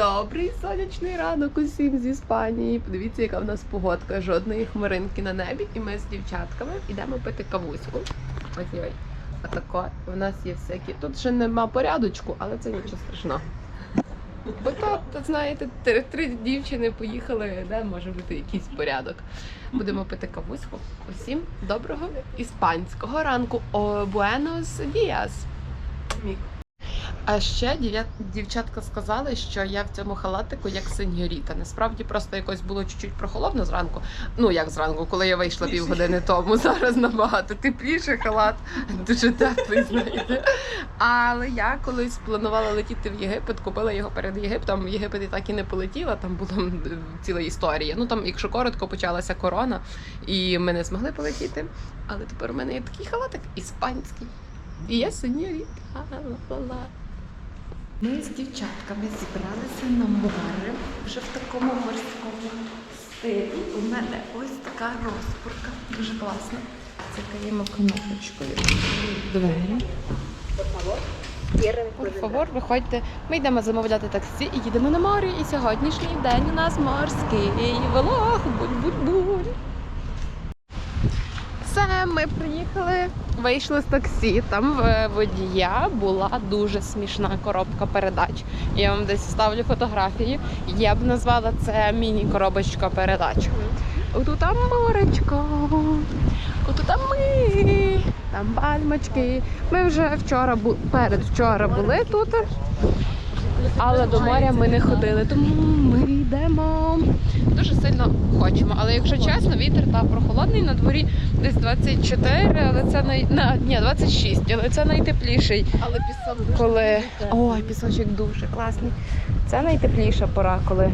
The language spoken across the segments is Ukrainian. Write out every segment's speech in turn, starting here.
Добрий сонячний ранок усім з Іспанії. Подивіться, яка в нас погодка. Жодної хмаринки на небі. І ми з дівчатками йдемо пити кавуську. Ось ой. Отако. У нас є всякі. Тут ще нема порядочку, але це нічого страшного. Бо то, то знаєте, три, три дівчини поїхали, де може бути якийсь порядок. Будемо пити кавуську. Усім доброго іспанського ранку. О, буенос діас. А ще дівчатка сказали, що я в цьому халатику як сеньоріта. Насправді просто якось було чуть-чуть прохолодно зранку. Ну як зранку, коли я вийшла півгодини тому. Зараз набагато тепліше халат, дуже теплий, знаєте. Але я колись планувала летіти в Єгипет, купила його перед Єгиптом. В Єгипет і так і не полетіла. Там була ціла історія. Ну там, якщо коротко, почалася корона, і ми не змогли полетіти. Але тепер у мене є такий халатик іспанський. І я сеньоріта. Ми з дівчатками зібралися на море вже в такому морському стилі. У мене ось така розпорка, дуже класна. Цикаємо кнопочкою. Двері. Favor, виходьте. Ми йдемо замовляти таксі і їдемо на море. І сьогоднішній день у нас морський влог. Буль-буль-буль. Все, ми приїхали, вийшли з таксі. Там в водія була дуже смішна коробка передач. Я вам десь ставлю фотографії. Я б назвала це міні-коробочка передач. Отут там моречко, отут там ми, там пальмочки. Ми вже вчора бу... перед вчора були тут, але до моря ми не ходили, тому ми йдемо. Дуже сильно хочемо. Але якщо чесно, вітер та прохолодний на дворі десь 24, але це най... на... ні, 26, але це найтепліший. Але пісок дуже Коли ой, пісочок дуже класний. Це найтепліша пора, коли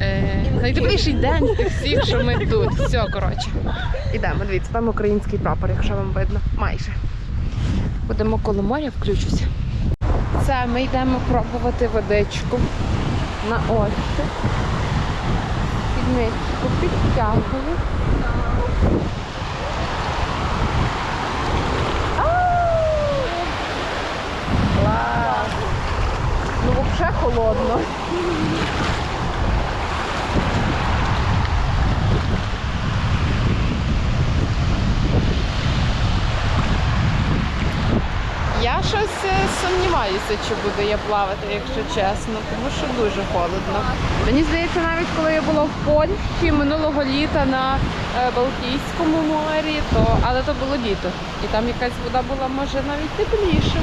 е, найтепліший день з тих всіх, що ми тут. Все, коротше. Ідемо, дивіться, там український прапор, якщо вам видно. Майже. Будемо коло моря, включуся. Це ми йдемо пробувати водичку на ось. Підмичку підтягую. Ну, взагалі холодно. Я щось е, сумніваюся, чи буду я плавати, якщо чесно, тому що дуже холодно. Мені здається, навіть коли я була в Польщі минулого літа на е, Балтійському морі, то але то було літо. І там якась вода була, може, навіть тепліша.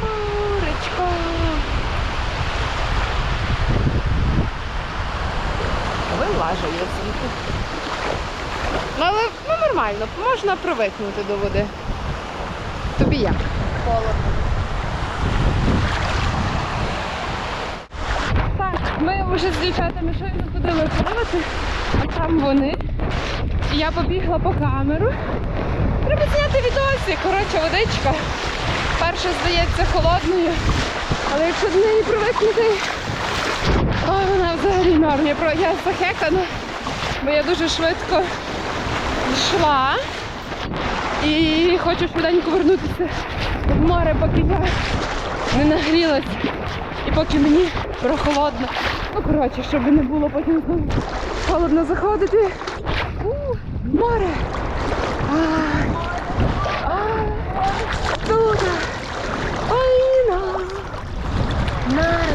Моречко. Вилажу звідти. Ну, але ну, нормально, можна привикнути до води. Тобі як? холодно. Так, ми вже з дівчатами щойно ходили плавати, а там вони. І я побігла по камеру. Треба зняти відосик. Коротше, водичка. Перше здається холодною, але якщо до неї привикнути, ой, вона взагалі норм. Я, захекана, бо я дуже швидко йшла і хочу швиденько вернутися в море, поки я не нагрілася. І поки мені прохолодно. Ну, коротше, щоб не було потім знову холодно заходити. У, море. А, а, тут. Ой, на. На,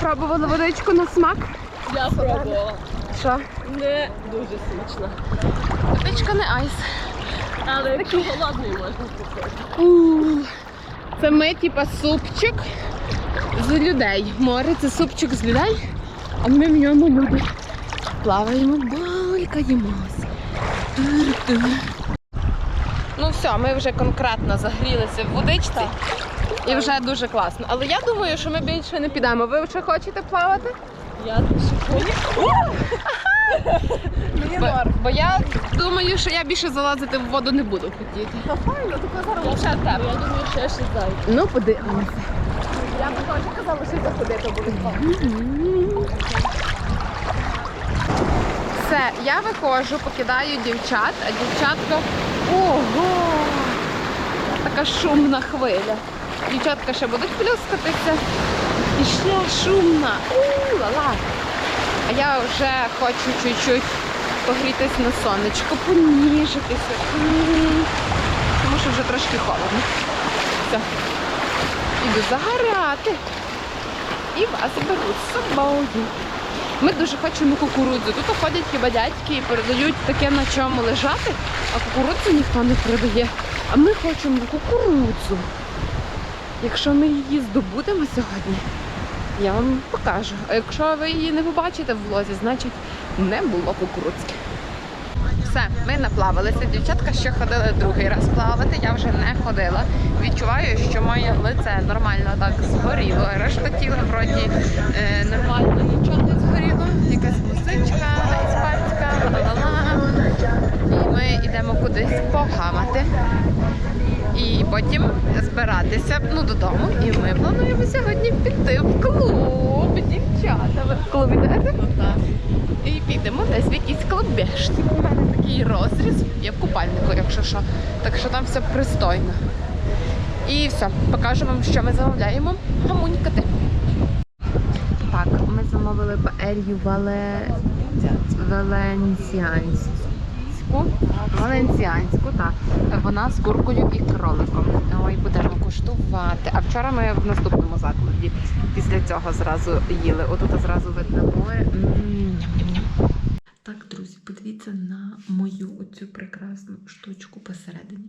пробували водичку на смак? Я пробувала. Що? Не дуже смачно. Водичка не айс. Але якщо холодний можна купити. Це ми, типа, супчик з людей. Море це супчик з людей, а ми в ньому люди. Плаваємо, балькаємось. Ну все, ми вже конкретно загрілися в водичці. І вже дуже класно. Але я думаю, що ми більше не підемо. Ви вже хочете плавати? Я дуже хочу. Мені Бо, норм. бо я думаю, що я більше залазити в воду не буду хотіти. Та файно, таке зараз лише тепло. Я думаю, ще ще зайде. Ну, подивимося. Я б теж казала, що заходити обов'язково. Все, я виходжу, покидаю дівчат, а дівчатка. Ого! така шумна хвиля. Дівчатка ще будуть плюскатися. І ще шумна. У-ла-ла. А я вже хочу чуть-чуть погрітись на сонечко, поніжитися. Тому що вже трошки холодно. Все. Іду загоряти. І вас беру з собою. Ми дуже хочемо кукурудзу. Тут ходять хіба дядьки і передають таке, на чому лежати, а кукурудзу ніхто не передає. А ми хочемо кукурудзу. Якщо ми її здобудемо сьогодні, я вам покажу. А якщо ви її не побачите в влозі, значить не було кукурудзки. Все, ми наплавалися. Дівчатка ще ходили другий раз плавати. Я вже не ходила. Відчуваю, що моє лице нормально так згоріло. Решта тіла вроді е, нормально нічого не згоріло. Якась музичка іспанська, ла-ла-ла. І ми йдемо кудись погамати. І потім збиратися ну, додому. І ми плануємо сьогодні піти в клуб. Дівчата, ви в клуб йдете? І підемо десь в якийсь клубешник. У мене такий розріз. Я в купальнику, якщо що. Так що там все пристойно. І все, покажу вам, що ми замовляємо. Гамунькати. Так, ми замовили паелью вале... валенсіанську. Валенсіанську, так. Вона з куркою і кроликом. Ой, будемо куштувати. А вчора ми в наступному закладі після цього зразу їли. Отут зразу видно море. Ням-ням-ням. Так, друзі, подивіться на мою оцю прекрасну штучку посередині.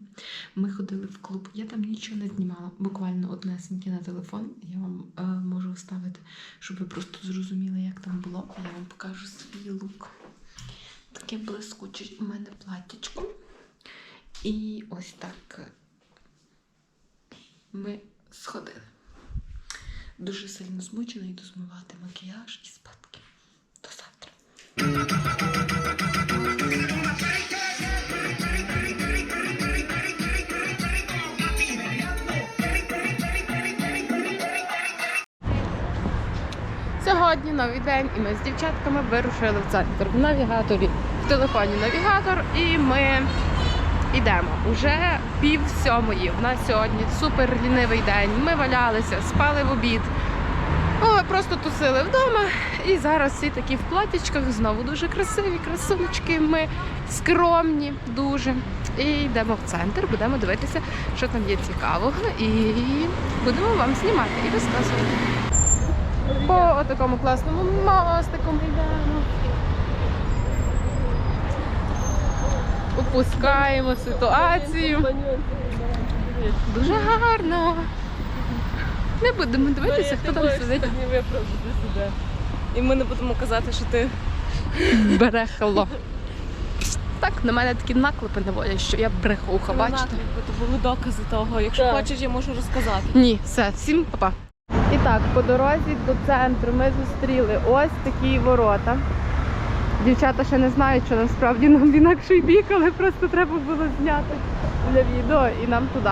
Ми ходили в клуб, я там нічого не знімала, буквально однесеньке на телефон. Я вам е, можу вставити, щоб ви просто зрозуміли, як там було. Я вам покажу свій лук. Таке блискуче у мене платтячко. І ось так ми сходили. Дуже сильно змучена, йду змивати макіяж і спадки. До завтра. Сьогодні новий день, і ми з дівчатками вирушили в центр в навігаторі. В телефоні навігатор, і ми йдемо. Уже пів сьомої. У нас сьогодні супер лінивий день. Ми валялися, спали в обід. Ну, ми просто тусили вдома. І зараз всі такі в платічках, знову дуже красиві, красунечки. Ми скромні дуже. І йдемо в центр, будемо дивитися, що там є цікавого. І будемо вам знімати і розказувати. По такому класному мостику ми йдемо. Опускаємо ситуацію. Дуже гарно. Не будемо дивитися, хто там сидить. І ми не будемо казати, що ти Берехло. Так, на мене такі наклепи наводять, що я брехуха, бачите? то були докази того. Якщо Так. хочеш, я можу розказати. Ні, все, всім па-па. І так, по дорозі до центру ми зустріли ось такі ворота. Дівчата ще не знають, що насправді нам в інакший бік, але просто треба було зняти для відео і нам туди.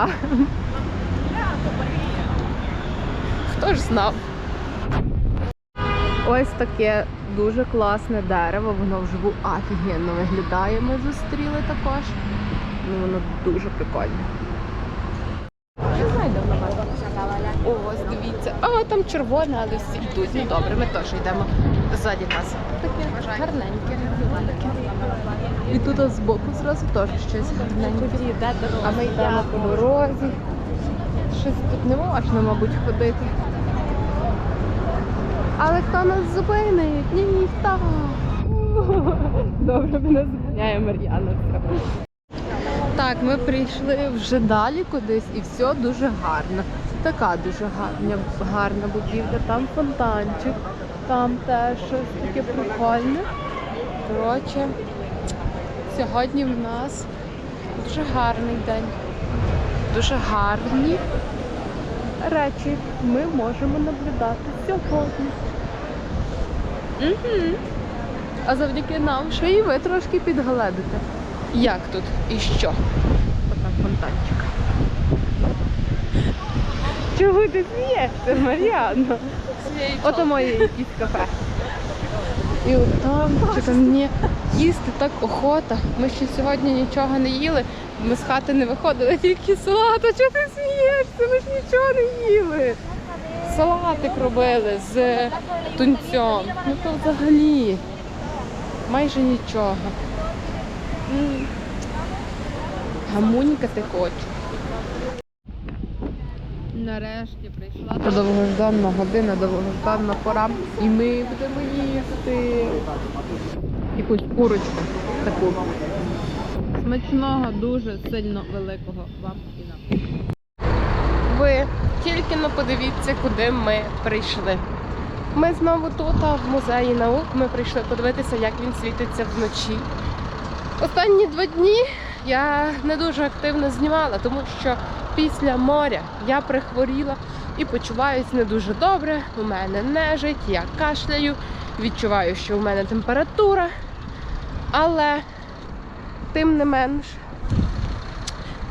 Хто ж знав? Ось таке дуже класне дерево, воно вживу офігенно виглядає. Ми зустріли також. Ну, воно дуже прикольне. Не знаю, де воно має. О, ось дивіться. А, там червоне, але всі йдуть. Ну добре, ми теж йдемо ззаді нас. Таке гарненьке. І тут збоку зразу теж щось гарненьке. А ми йдемо по дорозі. Щось тут не можна, мабуть, ходити. Але хто нас зупинить? Ні, ніхто. Добре, мене зупиняє Мар'яна. Так, ми прийшли вже далі кудись і все дуже гарно. Така дуже гарна, гарна будівля, там фонтанчик, там теж щось таке прикольне. Коротше, сьогодні в нас дуже гарний день. Дуже гарні речі ми можемо наблюдати сьогодні. Угу. А завдяки нам ще і ви трошки підгледите. Як тут і що? Отам фонтанчик. Чого ти смієшся, Мар'яна? Ото моє якесь кафе. І от там, що мені їсти так охота. Ми ще сьогодні нічого не їли. Ми з хати не виходили, тільки салат. А чого ти смієшся? Ми ж нічого не їли. Салатик робили з тунцем. Ну то взагалі майже нічого. М. Гамунькати хочу. Нарешті прийшла довгожданна година, довгожданна пора. І ми будемо їсти якусь курочку таку. Смачного, дуже сильно великого вам і нам. Ви тільки но подивіться, куди ми прийшли. Ми знову тут, а в музеї наук. Ми прийшли подивитися, як він світиться вночі. Останні два дні я не дуже активно знімала, тому що після моря я прихворіла і почуваюся не дуже добре. У мене нежить, я кашляю, відчуваю, що у мене температура. Але тим не менш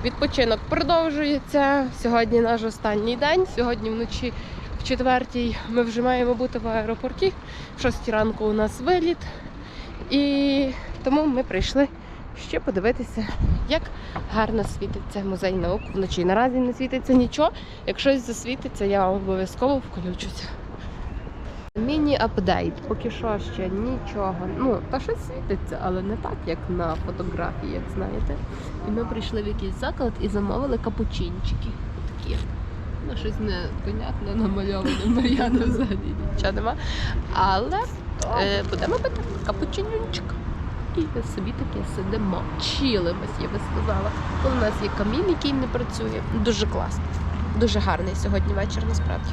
відпочинок продовжується. Сьогодні наш останній день. Сьогодні вночі в четвертій ми вже маємо бути в аеропорті. В шостій ранку у нас виліт. І тому ми прийшли ще подивитися, як гарно світиться музей наук вночі. Наразі не світиться нічого. Якщо засвітиться, я обов'язково включуся. Міні-апдейт. Поки що ще нічого. Ну, та щось світиться, але не так, як на фотографіях, знаєте. І ми прийшли в якийсь заклад і замовили капучинчики. Такі. Ну, щось непонятне намальоване. Мар'яна взагалі нічого нема. Але е, будемо пити капучинчик. І собі таке сидимо. Чилимось, я би сказала. У нас є камін, який не працює. Дуже класно. Дуже гарний сьогодні вечір, насправді.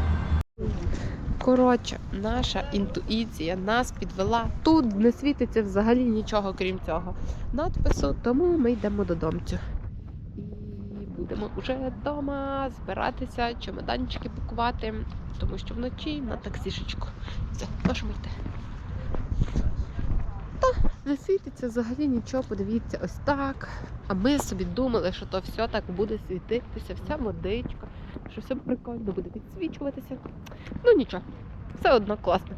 Коротше, наша інтуїція нас підвела. Тут не світиться взагалі нічого, крім цього надпису, тому ми йдемо додомцю. І будемо вже вдома збиратися, чемоданчики пакувати, тому що вночі на таксішечку. Все, можемо йти. Та не світиться взагалі нічого, подивіться, ось так. А ми собі думали, що то все так буде світитися, вся водичка, що все прикольно буде відсвічуватися. Ну нічого, все одно класно.